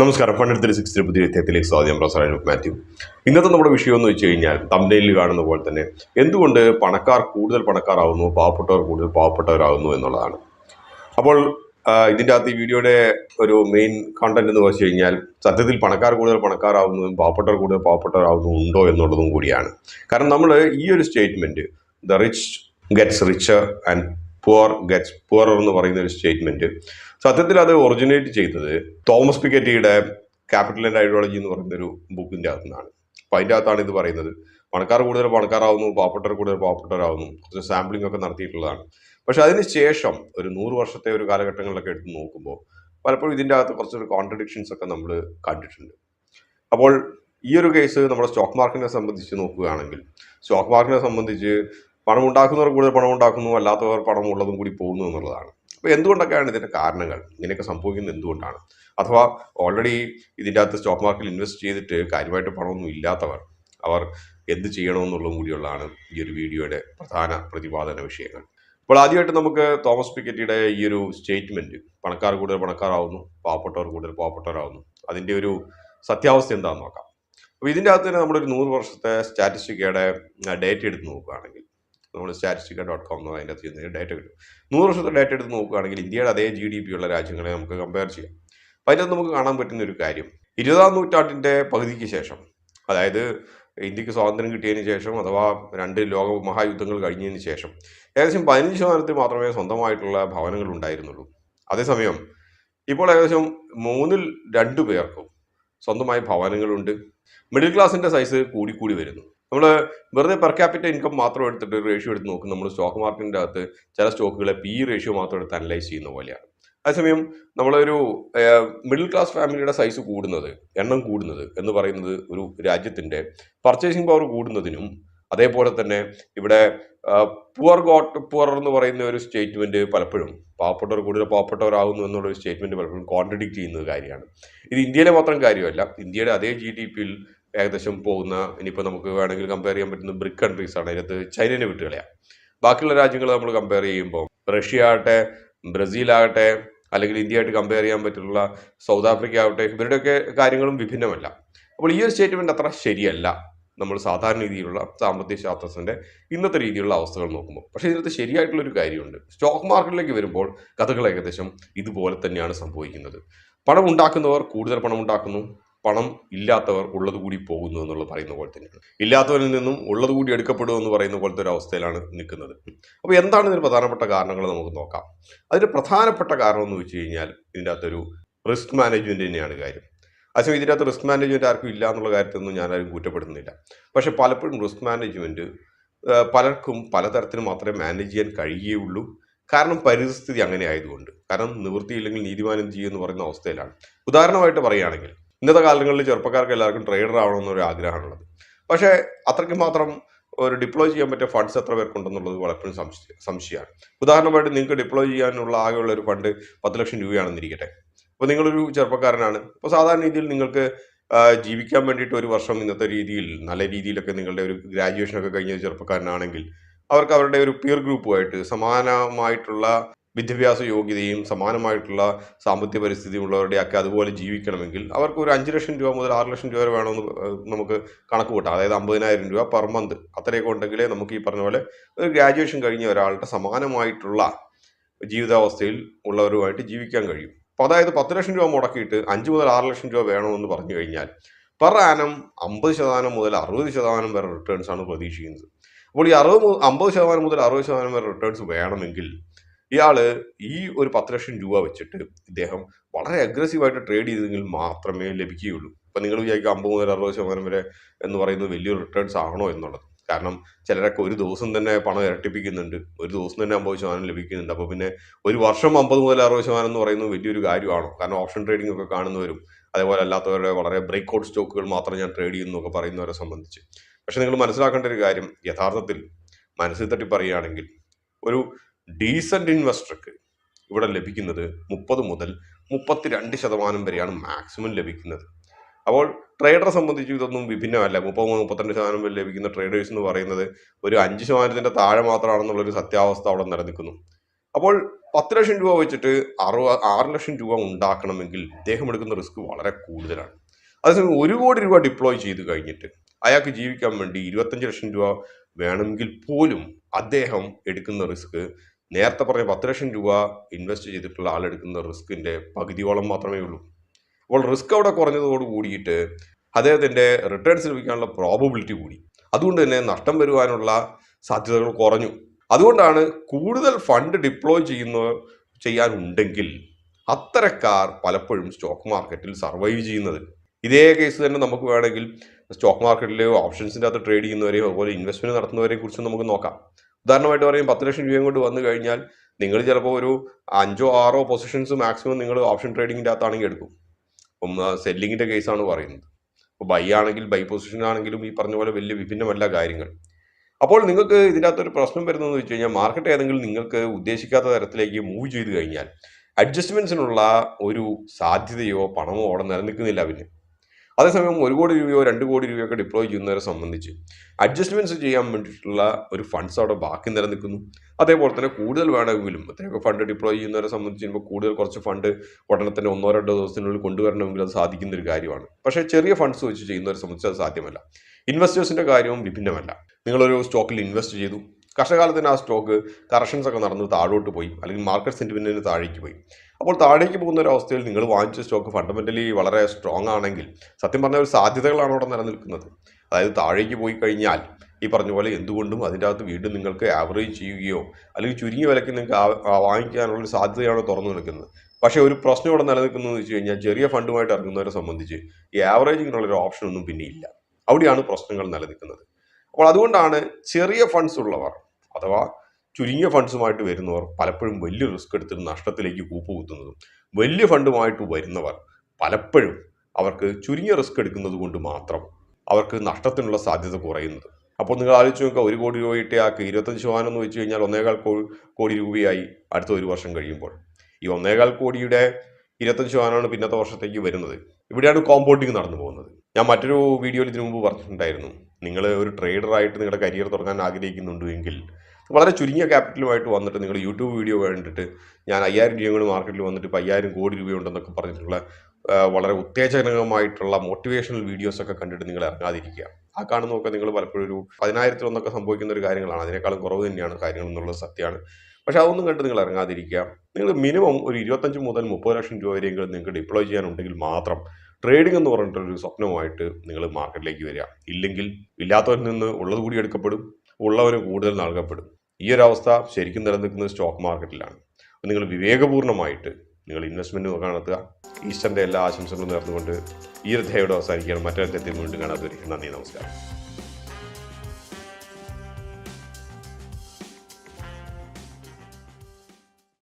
നമസ്കാരം. പണ്ട് three sixty പുതിയ വിദ്യാർത്ഥിയിലേക്ക് സ്വാഗതം. പ്രൊഫസർ അനൂപ് മാത്യു. ഇന്നത്തെ നമ്മുടെ വിഷയം എന്ന് വെച്ച് കഴിഞ്ഞാൽ തമിഴിൽ കാണുന്ന പോലെ തന്നെ എന്തുകൊണ്ട് പണക്കാർ കൂടുതൽ പണക്കാരാവുന്നു പാവപ്പെട്ടവർ കൂടുതൽ പാവപ്പെട്ടവരാകുന്നു എന്നുള്ളതാണ്. അപ്പോൾ ഇതിന്റെ അകത്ത് ഈ വീഡിയോയുടെ ഒരു മെയിൻ കണ്ടന്റ് എന്ന് വെച്ച് കഴിഞ്ഞാൽ സത്യത്തിൽ പണക്കാർ കൂടുതൽ പണക്കാരാവുന്നതും പാവപ്പെട്ടവർ കൂടുതൽ പാവപ്പെട്ടവരാകുന്നു ഉണ്ടോ എന്നുള്ളതും കൂടിയാണ്. കാരണം നമ്മൾ ഈ ഒരു statement the rich gets richer and poor gets poor എന്ന് പറയുന്ന ഒരു സ്റ്റേറ്റ്മെന്റ് സത്യത്തിൽ അത് ഒറിജിനേറ്റ് ചെയ്തത് തോമസ് പിക്കറ്റിയുടെ ക്യാപിറ്റൽ ആൻഡ് ഐഡിയോളജി എന്ന് പറയുന്ന ഒരു ബുക്കിന്റെ അകത്തു നിന്നാണ് അപ്പൊ അതിന്റെ അകത്താണ് ഇത് പറയുന്നത്. പണക്കാർ കൂടുതൽ പണക്കാരാവുന്നു പാവപ്പെട്ടവർ കൂടുതൽ പാവപ്പെട്ടവരാവുന്നു. കുറച്ച് സാമ്പിളിംഗ് ഒക്കെ നടത്തിയിട്ടുള്ളതാണ്. പക്ഷെ അതിന് ശേഷം ഒരു നൂറ് വർഷത്തെ ഒരു കാലഘട്ടങ്ങളിലൊക്കെ എടുത്ത് നോക്കുമ്പോൾ പലപ്പോഴും ഇതിന്റെ അകത്ത് കുറച്ചൊരു കോൺട്രഡിക്ഷൻസ് ഒക്കെ നമ്മൾ കണ്ടിട്ടുണ്ട്. അപ്പോൾ ഈ ഒരു കേസ് നമ്മുടെ സ്റ്റോക്ക് മാർക്കറ്റിനെ സംബന്ധിച്ച് നോക്കുകയാണെങ്കിൽ സ്റ്റോക്ക് മാർക്കറ്റിനെ സംബന്ധിച്ച് പണം ഉണ്ടാക്കുന്നവർ കൂടുതൽ പണം ഉണ്ടാക്കുന്നു അല്ലാത്തവർ പണം ഉള്ളതും കൂടി പോകുന്നു എന്നുള്ളതാണ്. അപ്പോൾ എന്തുകൊണ്ടൊക്കെയാണ് ഇതിന്റെ കാരണങ്ങൾ? ഇങ്ങനെയൊക്കെ സംഭവിക്കുന്നത് എന്തുകൊണ്ടാണ്? അഥവാ ഓൾറെഡി ഇതിന്റെ അകത്ത് സ്റ്റോക്ക് മാർക്കറ്റിൽ ഇൻവെസ്റ്റ് ചെയ്തിട്ട് കാര്യമായിട്ട് പണമൊന്നും ഇല്ലാത്തവർ അവർ എന്ത് ചെയ്യണമെന്നുള്ളതും കൂടിയുള്ളതാണ് ഈ ഒരു വീഡിയോയുടെ പ്രധാന പ്രതിപാദന വിഷയങ്ങൾ. അപ്പോൾ ആദ്യമായിട്ട് നമുക്ക് തോമസ് പിക്കറ്റിയുടെ ഈ ഒരു സ്റ്റേറ്റ്മെന്റ് പണക്കാർ കൂടുതൽ പണക്കാരാവുന്നു പാവപ്പെട്ടവർ കൂടുതൽ പാവപ്പെട്ടവരാവുന്നു അതിന്റെ ഒരു സത്യാവസ്ഥ എന്താണെന്ന് നോക്കാം. അപ്പോൾ ഇതിന്റെ അകത്ത് തന്നെ നമ്മളൊരു നൂറ് വർഷത്തെ സ്റ്റാറ്റിസ്റ്റിക്കയുടെ ഡേറ്റ് എടുത്ത് നോക്കുകയാണെങ്കിൽ നമ്മൾ സ്റ്റാറ്റിസ്റ്റിക്ക ഡോട്ട് കോം എന്ന് അതിന്റെ അകത്ത് ചെയ്യുന്ന ഡേറ്റ കിട്ടും. നൂറ് വർഷത്തെ ഡേറ്റ എടുത്ത് നോക്കുകയാണെങ്കിൽ ഇന്ത്യയുടെ അതേ ജി ഡി പി ഉള്ള രാജ്യങ്ങളെ നമുക്ക് കമ്പയർ ചെയ്യാം. അപ്പം അതിനകത്ത് നമുക്ക് കാണാൻ പറ്റുന്ന ഒരു കാര്യം ഇരുപതാം നൂറ്റാണ്ടിന്റെ പകുതിക്ക് ശേഷം അതായത് ഇന്ത്യയ്ക്ക് സ്വാതന്ത്ര്യം കിട്ടിയതിന് ശേഷം അഥവാ രണ്ട് ലോക മഹായുദ്ധങ്ങൾ കഴിഞ്ഞതിന് ശേഷം ഏകദേശം പതിനഞ്ച് ശതമാനത്തിൽ മാത്രമേ സ്വന്തമായിട്ടുള്ള ഭവനങ്ങൾ ഉണ്ടായിരുന്നുള്ളൂ. അതേസമയം ഇപ്പോൾ ഏകദേശം മൂന്നിൽ രണ്ട് പേർക്കും സ്വന്തമായി ഭവനങ്ങളുണ്ട്. മിഡിൽ ക്ലാസിന്റെ സൈസ് കൂടിക്കൂടി വരുന്നു. നമ്മൾ വെറുതെ പെർ ക്യാപിറ്റൽ ഇൻകം മാത്രം എടുത്തിട്ട് റേഷ്യോ എടുത്ത് നോക്കും. നമ്മൾ സ്റ്റോക്ക് മാർക്കറ്റിന്റെ അകത്ത് ചില സ്റ്റോക്കുകളെ പി റേഷ്യോ മാത്രം എടുത്ത് അനലൈസ് ചെയ്യുന്ന പോലെയാണ്. അതേസമയം നമ്മളൊരു മിഡിൽ ക്ലാസ് ഫാമിലിയുടെ സൈസ് കൂടുന്നത് എണ്ണം കൂടുന്നത് എന്ന് പറയുന്നത് ഒരു രാജ്യത്തിന്റെ പർച്ചേസിംഗ് പവർ കൂടുന്നതിനും അതേപോലെ തന്നെ ഇവിടെ പുവർ ഗോട്ട് പുവർ എന്ന് പറയുന്ന ഒരു സ്റ്റേറ്റ്മെന്റ് പലപ്പോഴും പാവപ്പെട്ടവർ കൂടുതൽ പാവപ്പെട്ടവരാകുന്നു എന്നുള്ള ഒരു സ്റ്റേറ്റ്മെന്റ് പലപ്പോഴും കോൺട്രഡിക്റ്റ് ചെയ്യുന്ന കാര്യമാണ്. ഇത് ഇന്ത്യയിലെ മാത്രം കാര്യമല്ല. ഇന്ത്യയുടെ അതേ ജി ഡി പിയിൽ ഏകദേശം പോകുന്ന ഇനിയിപ്പോൾ നമുക്ക് വേണമെങ്കിൽ കമ്പയർ ചെയ്യാൻ പറ്റുന്ന ബ്രിക് കൺട്രീസ് ആണ്. അതിനകത്ത് ചൈനനെ വിട്ടുകളയാം ബാക്കിയുള്ള രാജ്യങ്ങൾ നമ്മൾ കമ്പയർ ചെയ്യുമ്പോൾ റഷ്യ ആകട്ടെ ബ്രസീൽ ആകട്ടെ അല്ലെങ്കിൽ ഇന്ത്യയായിട്ട് കമ്പയർ ചെയ്യാൻ പറ്റുള്ള സൗത്ത് ആഫ്രിക്ക ആവട്ടെ ഇവരുടെയൊക്കെ കാര്യങ്ങളും വിഭിന്നമല്ല. അപ്പോൾ ഈ ഒരു സ്റ്റേറ്റ്മെന്റ് അത്ര ശരിയല്ല. നമ്മൾ സാധാരണ രീതിയിലുള്ള സാമ്പത്തിക ശാസ്ത്രത്തിന്റെ ഇന്നത്തെ രീതിയിലുള്ള അവസ്ഥകൾ നോക്കുമ്പോൾ പക്ഷേ ഇതിനകത്ത് ശരിയായിട്ടുള്ളൊരു കാര്യമുണ്ട്. സ്റ്റോക്ക് മാർക്കറ്റിലേക്ക് വരുമ്പോൾ കഥകൾ ഏകദേശം ഇതുപോലെ തന്നെയാണ് സംഭവിക്കുന്നത്. പണം ഉണ്ടാക്കുന്നവർ കൂടുതൽ പണം ഉണ്ടാക്കുന്നു പണം ഇല്ലാത്തവർ ഉള്ളത് കൂടി പോകുന്നു എന്നുള്ളത് പറയുന്ന പോലെ തന്നെയാണ്. ഇല്ലാത്തവരിൽ നിന്നും ഉള്ളത് കൂടി എടുക്കപ്പെടും എന്ന് പറയുന്ന പോലത്തെ ഒരു അവസ്ഥയിലാണ് നിൽക്കുന്നത്. അപ്പോൾ എന്താണ് ഇതിന് പ്രധാനപ്പെട്ട കാരണങ്ങൾ നമുക്ക് നോക്കാം. അതിന് പ്രധാനപ്പെട്ട കാരണം എന്ന് വെച്ച് കഴിഞ്ഞാൽ ഇതിന്റെ അകത്തൊരു റിസ്ക് മാനേജ്മെന്റ് തന്നെയാണ് കാര്യം. അതേസമയം ഇതിന്റെ അകത്ത് റിസ്ക് മാനേജ്മെന്റ് ആർക്കും ഇല്ല എന്നുള്ള കാര്യത്തൊന്നും ഞാനാരും കുറ്റപ്പെടുന്നില്ല പക്ഷെ പലപ്പോഴും റിസ്ക് മാനേജ്മെന്റ് പലർക്കും പലതരത്തിൽ മാത്രമേ മാനേജ് ചെയ്യാൻ കഴിയുകയുള്ളൂ. കാരണം പരിസ്ഥിതി അങ്ങനെ ആയതുകൊണ്ട്. കാരണം നിവൃത്തിയില്ലെങ്കിൽ നീതിമാനം ചെയ്യുമെന്ന് പറയുന്ന അവസ്ഥയിലാണ്. ഉദാഹരണമായിട്ട് പറയുകയാണെങ്കിൽ ഇന്നത്തെ കാലങ്ങളിൽ ചെറുപ്പക്കാർക്ക് എല്ലാവർക്കും ട്രേഡർ ആവണമെന്നൊരു ആഗ്രഹമാണുള്ളത്. പക്ഷേ അത്രയ്ക്ക് മാത്രം ഒരു ഡിപ്ലോയ് ചെയ്യാൻ പറ്റിയ ഫണ്ട്സ് എത്ര പേർക്കുണ്ടെന്നുള്ളത് പലപ്പോഴും സംശയ സംശയമാണ്. ഉദാഹരണമായിട്ട് നിങ്ങൾക്ക് ഡിപ്ലോയ് ചെയ്യാനുള്ള ആകെയുള്ള ഒരു ഫണ്ട് പത്ത് ലക്ഷം രൂപയാണെന്നിരിക്കട്ടെ. അപ്പോൾ നിങ്ങളൊരു ചെറുപ്പക്കാരനാണ്. അപ്പോൾ സാധാരണ രീതിയിൽ നിങ്ങൾക്ക് ജീവിക്കാൻ വേണ്ടിയിട്ട് ഒരു വർഷം ഇന്നത്തെ രീതിയിൽ നല്ല രീതിയിലൊക്കെ നിങ്ങളുടെ ഒരു ഗ്രാജുവേഷനൊക്കെ കഴിഞ്ഞ ചെറുപ്പക്കാരനാണെങ്കിൽ അവർക്ക് അവരുടെ ഒരു പിയർ ഗ്രൂപ്പുമായിട്ട് സമാനമായിട്ടുള്ള വിദ്യാഭ്യാസ യോഗ്യതയും സമാനമായിട്ടുള്ള സാമ്പത്തിക പരിസ്ഥിതി ഉള്ളവരുടെയൊക്കെ അതുപോലെ ജീവിക്കണമെങ്കിൽ അവർക്ക് ഒരു അഞ്ച് ലക്ഷം രൂപ മുതൽ ആറ് ലക്ഷം രൂപ വരെ വേണമെന്ന് നമുക്ക് കണക്ക് കൂട്ടാം. അതായത് അമ്പതിനായിരം രൂപ പെർ മന്ത്. അത്രയൊക്കെ ഉണ്ടെങ്കിലേ നമുക്ക് ഈ പറഞ്ഞ പോലെ ഒരു ഗ്രാജുവേഷൻ കഴിഞ്ഞ ഒരാളുടെ സമാനമായിട്ടുള്ള ജീവിതാവസ്ഥയിൽ ഉള്ളവരുമായിട്ട് ജീവിക്കാൻ കഴിയും. അപ്പോൾ അതായത് പത്ത് ലക്ഷം രൂപ മുടക്കിയിട്ട് അഞ്ച് മുതൽ ആറ് ലക്ഷം രൂപ വേണമെന്ന് പറഞ്ഞു കഴിഞ്ഞാൽ പെർ ആനം അമ്പത് ശതമാനം മുതൽ അറുപത് ശതമാനം വരെ റിട്ടേൺസ് ആണ് പ്രതീക്ഷിക്കുന്നത്. അപ്പോൾ ഈ അറുപത് അമ്പത് ശതമാനം മുതൽ അറുപത് ശതമാനം വരെ റിട്ടേൺസ് വേണമെങ്കിൽ ഇയാൾ ഈ ഒരു പത്ത് ലക്ഷം രൂപ വെച്ചിട്ട് ഇദ്ദേഹം വളരെ അഗ്രസീവായിട്ട് ട്രേഡ് ചെയ്തെങ്കിൽ മാത്രമേ ലഭിക്കുകയുള്ളൂ. ഇപ്പം നിങ്ങൾ വിചാരിക്കുക അമ്പത് മുതൽ അറുപത് ശതമാനം വരെ എന്ന് പറയുന്നത് വലിയൊരു റിട്ടേൺസ് ആണോ എന്നുള്ളത്. കാരണം ചിലരൊക്കെ ഒരു ദിവസം തന്നെ പണം ഇരട്ടിപ്പിക്കുന്നുണ്ട്. ഒരു ദിവസം തന്നെ അമ്പത് ശതമാനം ലഭിക്കുന്നുണ്ട്. അപ്പോൾ പിന്നെ ഒരു വർഷം അമ്പത് മുതൽ അറുപത് ശതമാനം എന്ന് പറയുന്നത് വലിയൊരു കാര്യമാണോ? കാരണം ഓപ്ഷൻ ട്രേഡിംഗ് ഒക്കെ കാണുന്നവരും അതേപോലെ അല്ലാത്തവരുടെ വളരെ ബ്രേക്ക് ഔട്ട് സ്റ്റോക്കുകൾ മാത്രം ഞാൻ ട്രേഡ് ചെയ്യുന്നു എന്നൊക്കെ പറയുന്നവരെ സംബന്ധിച്ച്. പക്ഷെ നിങ്ങൾ മനസ്സിലാക്കേണ്ട ഒരു കാര്യം യഥാർത്ഥത്തിൽ മനസ്സിൽ തട്ടി പറയുകയാണെങ്കിൽ ഒരു ഡീസന്റ് ഇൻവെസ്റ്റർക്ക് ഇവിടെ ലഭിക്കുന്നത് മുപ്പത് മുതൽ മുപ്പത്തിരണ്ട് ശതമാനം വരെയാണ് മാക്സിമം ലഭിക്കുന്നത്. അപ്പോൾ ട്രേഡറെ സംബന്ധിച്ച് ഇതൊന്നും വിഭിന്നമല്ല. മുപ്പത് മുപ്പത്തിരണ്ട് ശതമാനം വരെ ലഭിക്കുന്ന ട്രേഡേഴ്സ് എന്ന് പറയുന്നത് ഒരു അഞ്ച് ശതമാനത്തിന്റെ താഴെ മാത്രമാണെന്നുള്ളൊരു സത്യാവസ്ഥ അവിടെ നിലനിൽക്കുന്നു. അപ്പോൾ പത്ത് ലക്ഷം രൂപ വെച്ചിട്ട് അറുപ ആറ് ലക്ഷം രൂപ ഉണ്ടാക്കണമെങ്കിൽ ഇദ്ദേഹം എടുക്കുന്ന റിസ്ക് വളരെ കൂടുതലാണ്. അതേസമയം ഒരു കോടി രൂപ ഡിപ്ലോയ് ചെയ്ത് കഴിഞ്ഞിട്ട് അയാൾക്ക് ജീവിക്കാൻ വേണ്ടി ഇരുപത്തഞ്ച് ലക്ഷം രൂപ വേണമെങ്കിൽ പോലും അദ്ദേഹം എടുക്കുന്ന റിസ്ക് നേരത്തെ പറഞ്ഞ പത്ത് ലക്ഷം രൂപ ഇൻവെസ്റ്റ് ചെയ്തിട്ടുള്ള ആളെടുക്കുന്ന റിസ്കിന്റെ പകുതിയോളം മാത്രമേ ഉള്ളൂ. അപ്പോൾ റിസ്ക് അവിടെ കുറഞ്ഞതോട് കൂടിയിട്ട് അദ്ദേഹത്തിന്റെ റിട്ടേൺസ് ലഭിക്കാനുള്ള പ്രോബബിലിറ്റി കൂടി. അതുകൊണ്ട് തന്നെ നഷ്ടം വരുവാനുള്ള സാധ്യതകൾ കുറഞ്ഞു. അതുകൊണ്ടാണ് കൂടുതൽ ഫണ്ട് ഡിപ്ലോയ് ചെയ്യുന്ന ചെയ്യാനുണ്ടെങ്കിൽ അത്തരക്കാർ പലപ്പോഴും സ്റ്റോക്ക് മാർക്കറ്റിൽ സർവൈവ് ചെയ്യുന്നത്. ഇതേ കേസ് തന്നെ നമുക്ക് വേണമെങ്കിൽ സ്റ്റോക്ക് മാർക്കറ്റിൽ ഓപ്ഷൻസിന്റെ അകത്ത് ട്രേഡ് ചെയ്യുന്നവരെയും അതുപോലെ ഇൻവെസ്റ്റ്മെന്റ് നടത്തുന്നവരെയും കുറിച്ച് നമുക്ക് നോക്കാം. ഉദാഹരണമായിട്ട് പറയും പത്ത് ലക്ഷം രൂപയും കൊണ്ട് വന്നു കഴിഞ്ഞാൽ നിങ്ങൾ ചിലപ്പോൾ ഒരു അഞ്ചോ ആറോ പൊസിഷൻസ് മാക്സിമം നിങ്ങൾ ഓപ്ഷൻ ട്രേഡിങ്ങിന്റെ അകത്താണെങ്കിൽ എടുക്കും. സെല്ലിങ്ങിന്റെ കേസാണ് പറയുന്നത്. അപ്പോൾ ബൈ ആണെങ്കിൽ ബൈ പൊസിഷൻ ആണെങ്കിലും ഈ പറഞ്ഞ പോലെ വലിയ വിഭിന്നമല്ല കാര്യങ്ങൾ. അപ്പോൾ നിങ്ങൾക്ക് ഇതിന്റെ അകത്തൊരു പ്രശ്നം വരുന്നതെന്ന് വെച്ച് കഴിഞ്ഞാൽ മാർക്കറ്റ് ഏതെങ്കിലും നിങ്ങൾക്ക് ഉദ്ദേശിക്കാത്ത തരത്തിലേക്ക് മൂവ് ചെയ്ത് കഴിഞ്ഞാൽ അഡ്ജസ്റ്റ്മെന്റ്സിനുള്ള ഒരു സാധ്യതയോ പണമോ അവിടെ നിലനിൽക്കുന്നില്ല പിന്നെ. അതേസമയം ഒരു കോടി രൂപയോ രണ്ട് കോടി രൂപയോ ഒക്കെ ഡിപ്ലോയ് ചെയ്യുന്നവരെ സംബന്ധിച്ച് അഡ്ജസ്റ്റ്മെന്റ്സ് ചെയ്യാൻ വേണ്ടിയിട്ടുള്ള ഒരു ഫണ്ട്സ് അവിടെ ബാക്കി നിലനിൽക്കുന്നു. അതേപോലെ തന്നെ കൂടുതൽ വേണമെങ്കിലും അത്രയൊക്കെ ഫണ്ട് ഡിപ്ലോയ് ചെയ്യുന്നവരെ സംബന്ധിച്ച് ചെയ്യുമ്പോൾ കൂടുതൽ കുറച്ച് ഫണ്ട് ഉടനെ തന്നെ ഒന്നോ രണ്ടോ ദിവസത്തിനുള്ളിൽ കൊണ്ടുവരണമെങ്കിൽ അത് സാധിക്കുന്ന ഒരു കാര്യമാണ്. പക്ഷേ ചെറിയ ഫണ്ട്സ് വെച്ച് ചെയ്യുന്നവരെ സംബന്ധിച്ച് അത് സാധ്യമല്ല. ഇൻവെസ്റ്റേഴ്സിന്റെ കാര്യവും വിഭിന്നമല്ല. നിങ്ങളൊരു സ്റ്റോക്കിൽ ഇൻവെസ്റ്റ് ചെയ്തു. കർഷകാലത്തിന് ആ സ്റ്റോക്ക് കറക്ഷൻസ് ഒക്കെ നടന്ന് താഴോട്ട് പോയി. അല്ലെങ്കിൽ മാർക്കറ്റ് സെന്റിമെന്റിന് താഴേക്ക് പോയി. അപ്പോൾ താഴേക്ക് പോകുന്ന ഒരു അവസ്ഥയിൽ നിങ്ങൾ വാങ്ങിച്ച സ്റ്റോക്ക് ഫണ്ടമെന്റലി വളരെ സ്ട്രോങ് ആണെങ്കിൽ സത്യം പറഞ്ഞ ഒരു സാധ്യതകളാണ് അവിടെ നിലനിൽക്കുന്നത്. അതായത് താഴേക്ക് പോയി കഴിഞ്ഞാൽ ഈ പറഞ്ഞ പോലെ എന്തുകൊണ്ടും അതിന്റെ അകത്ത് വീണ്ടും നിങ്ങൾക്ക് ആവറേജ് ചെയ്യുകയോ അല്ലെങ്കിൽ ചുരുങ്ങിയ വിലയ്ക്ക് നിങ്ങൾക്ക് വാങ്ങിക്കാനുള്ള സാധ്യതയാണ് തുറന്നു നിൽക്കുന്നത്. പക്ഷേ ഒരു പ്രശ്നം ഇവിടെ നിലനിൽക്കുന്നത് വെച്ച് കഴിഞ്ഞാൽ ചെറിയ ഫണ്ടുമായിട്ട് ഇറങ്ങുന്നവരെ സംബന്ധിച്ച് ഈ ആവറേജിങ്ങിനുള്ള ഒരു ഓപ്ഷൻ ഒന്നും പിന്നെ ഇല്ല. അവിടെയാണ് പ്രശ്നങ്ങൾ നിലനിൽക്കുന്നത്. അപ്പോൾ അതുകൊണ്ടാണ് ചെറിയ ഫണ്ട്സ് ഉള്ളവർ അഥവാ ചുരുങ്ങിയ ഫണ്ട്സുമായിട്ട് വരുന്നവർ പലപ്പോഴും വലിയ റിസ്ക് എടുത്തിട്ട് നഷ്ടത്തിലേക്ക് കൂപ്പുകുത്തുന്നതും വലിയ ഫണ്ടുമായിട്ട് വരുന്നവർ പലപ്പോഴും അവർക്ക് ചുരുങ്ങിയ റിസ്ക് എടുക്കുന്നത് കൊണ്ട് മാത്രം അവർക്ക് നഷ്ടത്തിനുള്ള സാധ്യത കുറയുന്നത്. അപ്പോൾ നിങ്ങൾ ആലോചിച്ച് നോക്കുക ഒരു കോടി രൂപ ഇട്ടേ ആൾക്ക് ഇരുപത്തഞ്ച് ശതമാനം എന്ന് വെച്ച് കഴിഞ്ഞാൽ ഒന്നേകാൽ കോടി രൂപയായി അടുത്ത ഒരു വർഷം കഴിയുമ്പോൾ. ഈ ഒന്നേകാൽ കോടിയുടെ ഇരുപത്തഞ്ച് ശതമാനമാണ് പിന്നത്തെ വർഷത്തേക്ക് വരുന്നത്. ഇവിടെയാണ് കോമ്പൗണ്ടിങ് നടന്നു പോകുന്നത്. ഞാൻ മറ്റൊരു വീഡിയോയിൽ ഇതിനു മുമ്പ് പറഞ്ഞിട്ടുണ്ടായിരുന്നു. നിങ്ങൾ ഒരു ട്രേഡറായിട്ട് നിങ്ങളുടെ കരിയർ തുടങ്ങാൻ ആഗ്രഹിക്കുന്നുണ്ട് എങ്കിൽ വളരെ ചുരുങ്ങിയ ക്യാപിറ്റലുമായിട്ട് വന്നിട്ട് നിങ്ങൾ യൂട്യൂബ് വീഡിയോ കണ്ടിട്ട് ഞാൻ അയ്യായിരം രൂപ കൊണ്ട് മാർക്കറ്റിൽ വന്നിട്ട് ഇപ്പോൾ അയ്യായിരം കോടി രൂപയുണ്ടെന്നൊക്കെ പറഞ്ഞിട്ടുള്ള വളരെ ഉത്തേജനകമായിട്ടുള്ള മോട്ടിവേഷണൽ വീഡിയോസൊക്കെ കണ്ടിട്ട് നിങ്ങൾ ഇറങ്ങാതിരിക്കുക. ആ കാണുന്നതൊക്കെ നിങ്ങൾ പലപ്പോഴും ഒരു പതിനായിരത്തിലൊന്നൊക്കെ സംഭവിക്കുന്ന ഒരു കാര്യങ്ങളാണ്. അതിനേക്കാളും കുറവ് തന്നെയാണ് കാര്യങ്ങൾ എന്നുള്ളത് സത്യമാണ്. പക്ഷെ അതൊന്നും കണ്ടിട്ട് നിങ്ങൾ ഇറങ്ങാതിരിക്കുക. നിങ്ങൾ മിനിമം ഒരു ഇരുപത്തഞ്ച് മുതൽ മുപ്പത് ലക്ഷം രൂപ വരെയെങ്കിലും നിങ്ങൾക്ക് ഡിപ്ലോയ് ചെയ്യാനുണ്ടെങ്കിൽ മാത്രം ട്രേഡിംഗ് എന്ന് പറഞ്ഞിട്ടൊരു സ്വപ്നമായിട്ട് നിങ്ങൾ മാർക്കറ്റിലേക്ക് വരിക. ഇല്ലെങ്കിൽ ഇല്ലാത്തവരിൽ നിന്ന് ഉള്ളത് കൂടി എടുക്കപ്പെടും. ഉള്ളവന് കൂടുതൽ നൽകപ്പെടും. ഈ ഒരു അവസ്ഥ ശരിക്കും നിലനിൽക്കുന്നത് സ്റ്റോക്ക് മാർക്കറ്റിലാണ് അപ്പോൾ നിങ്ങൾ വിവേകപൂർണമായിട്ട് നിങ്ങൾ ഇൻവെസ്റ്റ്മെന്റ് നടത്തുക. ഈസ്റ്ററിന്റെ എല്ലാ ആശംസകളും നേർന്നുകൊണ്ട് ഈ ഒരു ധ്യേയോടെ അവസാനിക്കുകയാണ്. മറ്റൊരു തെറ്റിൽ വീണ്ടും കാണാതെ നന്ദി നമസ്കാരം.